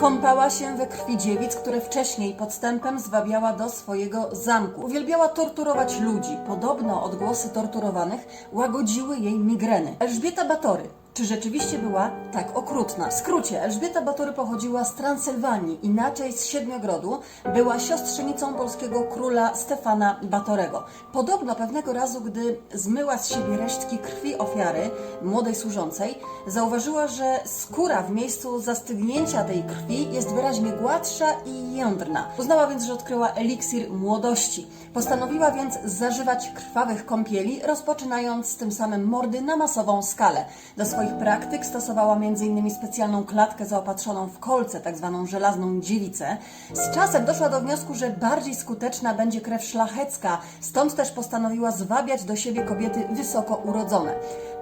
Kąpała się we krwi dziewic, które wcześniej podstępem zwabiała do swojego zamku. Uwielbiała torturować ludzi. Podobno odgłosy torturowanych łagodziły jej migreny. Elżbieta Batory. Czy rzeczywiście była tak okrutna? W skrócie, Elżbieta Batory pochodziła z Transylwanii, inaczej z Siedmiogrodu. Była siostrzenicą polskiego króla Stefana Batorego. Podobno pewnego razu, gdy zmyła z siebie resztki krwi ofiary, młodej służącej, zauważyła, że skóra w miejscu zastygnięcia tej krwi jest wyraźnie gładsza i jędrna. Uznała więc, że odkryła eliksir młodości. Postanowiła więc zażywać krwawych kąpieli, rozpoczynając tym samym mordy na masową skalę. Do swoich praktyk stosowała m.in. specjalną klatkę zaopatrzoną w kolce, tak zwaną żelazną dziewicę. Z czasem doszła do wniosku, że bardziej skuteczna będzie krew szlachecka, stąd też postanowiła zwabiać do siebie kobiety wysoko urodzone.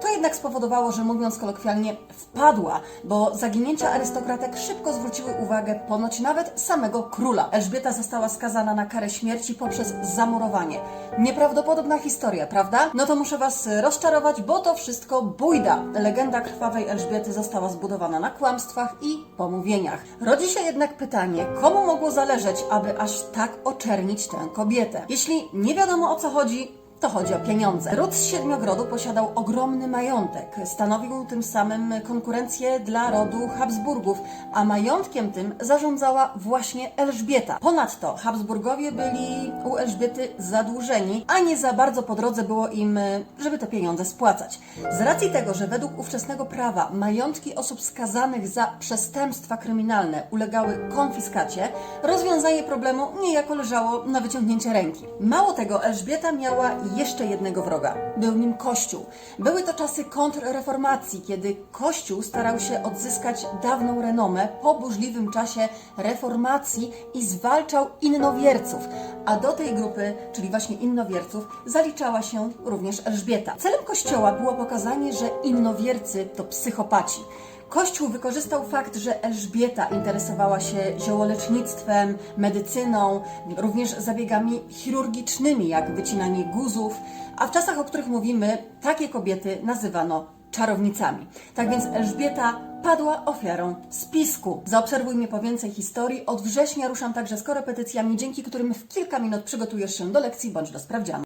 To jednak spowodowało, że mówiąc kolokwialnie, wpadła, bo zaginięcia arystokratek szybko zwróciły uwagę ponoć nawet samego króla. Elżbieta została skazana na karę śmierci poprzez zamurowanie. Nieprawdopodobna historia, prawda? No to muszę Was rozczarować, bo to wszystko bójda. Legenda krwawej Elżbiety została zbudowana na kłamstwach i pomówieniach. Rodzi się jednak pytanie, komu mogło zależeć, aby aż tak oczernić tę kobietę? Jeśli nie wiadomo o co chodzi, to chodzi o pieniądze. Ród z Siedmiogrodu posiadał ogromny majątek. Stanowił tym samym konkurencję dla rodu Habsburgów, a majątkiem tym zarządzała właśnie Elżbieta. Ponadto Habsburgowie byli u Elżbiety zadłużeni, a nie za bardzo po drodze było im, żeby te pieniądze spłacać. Z racji tego, że według ówczesnego prawa majątki osób skazanych za przestępstwa kryminalne ulegały konfiskacie, rozwiązanie problemu niejako leżało na wyciągnięcie ręki. Mało tego, Elżbieta miała jeszcze jednego wroga. Był nim Kościół. Były to czasy kontrreformacji, kiedy Kościół starał się odzyskać dawną renomę po burzliwym czasie reformacji i zwalczał innowierców. A do tej grupy, czyli właśnie innowierców, zaliczała się również Elżbieta. Celem Kościoła było pokazanie, że innowiercy to psychopaci. Kościół wykorzystał fakt, że Elżbieta interesowała się ziołolecznictwem, medycyną, również zabiegami chirurgicznymi, jak wycinanie guzów, a w czasach, o których mówimy, takie kobiety nazywano czarownicami. Tak więc Elżbieta padła ofiarą spisku. Zaobserwuj mnie po więcej historii. Od września ruszam także z korepetycjami, dzięki którym w kilka minut przygotujesz się do lekcji bądź do sprawdzianu.